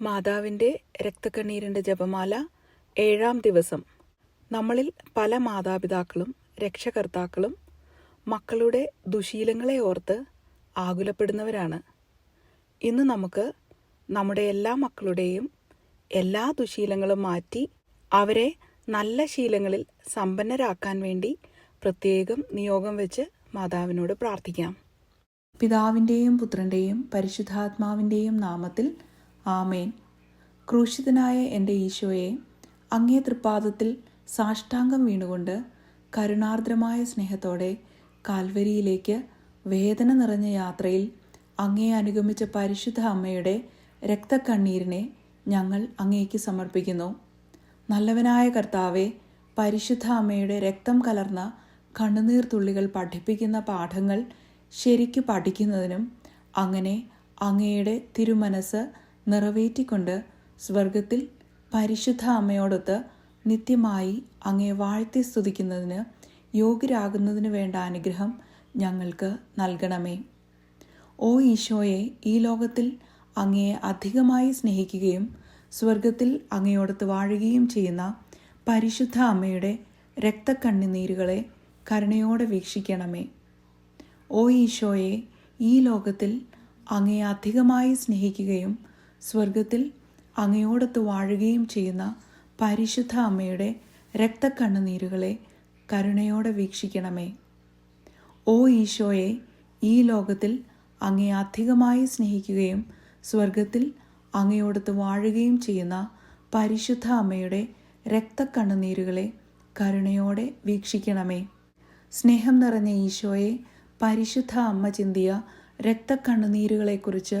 മാതാവിന്റെ രക്തക്കണ്ണീരിന്റെ ജപമാല ഏഴാം ദിവസം. നമ്മളിൽ പല മാതാപിതാക്കളും രക്ഷകർത്താക്കളും മക്കളുടെ ദുശീലങ്ങളെ ഓർത്ത് ആകുലപ്പെടുന്നവരാണ്. ഇന്ന് നമുക്ക് നമ്മുടെ എല്ലാ മക്കളുടെയും എല്ലാ ദുശീലങ്ങളും മാറ്റി അവരെ നല്ല ശീലങ്ങളിൽ സമ്പന്നരാക്കാൻ വേണ്ടി പ്രത്യേകം നിയോഗം വെച്ച് മാതാവിനോട് പ്രാർത്ഥിക്കാം. പിതാവിന്റെയും പുത്രന്റെയും പരിശുദ്ധാത്മാവിന്റെയും നാമത്തിൽ ആമേൻ. ക്രൂശിതനായ എന്റെ ഈശോയെ അങ്ങേ തൃപ്പാദത്തിൽ സാഷ്ടാംഗം വീണുകൊണ്ട് കരുണാർദ്രമായ സ്നേഹത്തോടെ കാൽവരിയിലേക്ക് വേദന നിറഞ്ഞ യാത്രയിൽ അങ്ങേ അനുഗമിച്ച പരിശുദ്ധ അമ്മയുടെ രക്തക്കണ്ണീരിനെ ഞങ്ങൾ അങ്ങേക്ക് സമർപ്പിക്കുന്നു. നല്ലവനായ കർത്താവെ പരിശുദ്ധ അമ്മയുടെ രക്തം കലർന്ന കണ്ണുനീർ തുള്ളികൾ പഠിപ്പിക്കുന്ന പാഠങ്ങൾ ശരിക്കു പഠിക്കുന്നതിനും അങ്ങനെ അങ്ങയുടെ തിരുമനസ് നിറവേറ്റിക്കൊണ്ട് സ്വർഗത്തിൽ പരിശുദ്ധ അമ്മയോടൊത്ത് നിത്യമായി അങ്ങയെ വാഴ്ത്തി സ്തുതിക്കുന്നതിന് യോഗ്യരാകുന്നതിന് വേണ്ട അനുഗ്രഹം ഞങ്ങൾക്ക് നൽകണമേ. ഓ ഈശോയെ ഈ ലോകത്തിൽ അങ്ങയെ അധികമായി സ്നേഹിക്കുകയും സ്വർഗത്തിൽ അങ്ങയോടത്ത് വാഴുകയും ചെയ്യുന്ന പരിശുദ്ധ അമ്മയുടെ രക്തക്കണ്ണുനീരുകളെ കരുണയോടെ വീക്ഷിക്കണമേ. ഓ ഈശോയെ ഈ ലോകത്തിൽ അങ്ങയെ അധികമായി സ്നേഹിക്കുകയും സ്വർഗത്തിൽ അങ്ങയോടത്ത് വാഴുകയും ചെയ്യുന്ന പരിശുദ്ധ അമ്മയുടെ രക്തക്കണ്ണുനീരുകളെ കരുണയോടെ വീക്ഷിക്കണമേ. ഓ ഈശോയെ ഈ ലോകത്തിൽ അങ്ങയെ അധികമായി സ്നേഹിക്കുകയും സ്വർഗത്തിൽ അങ്ങയോടത്ത് വാഴുകയും ചെയ്യുന്ന പരിശുദ്ധ അമ്മയുടെ രക്തക്കണ്ണുനീരുകളെ കരുണയോടെ വീക്ഷിക്കണമേ. സ്നേഹം നിറഞ്ഞ ഈശോയെ പരിശുദ്ധ അമ്മ ചിന്തിയ രക്തക്കണ്ണുനീരുകളെക്കുറിച്ച്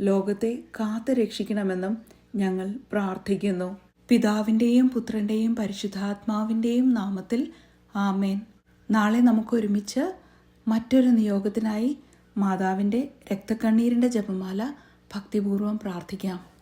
ലോകത്തെ കാത്തു രക്ഷിക്കണമെന്നും ഞങ്ങൾ പ്രാർത്ഥിക്കുന്നു. പിതാവിന്റെയും പുത്രന്റെയും പരിശുദ്ധാത്മാവിന്റെയും നാമത്തിൽ ആമേൻ. നാളെ നമുക്കൊരുമിച്ച് മറ്റൊരു നിയോഗത്തിനായി മാതാവിന്റെ രക്തക്കണ്ണീരിന്റെ ജപമാല ഭക്തിപൂർവം പ്രാർത്ഥിക്കാം.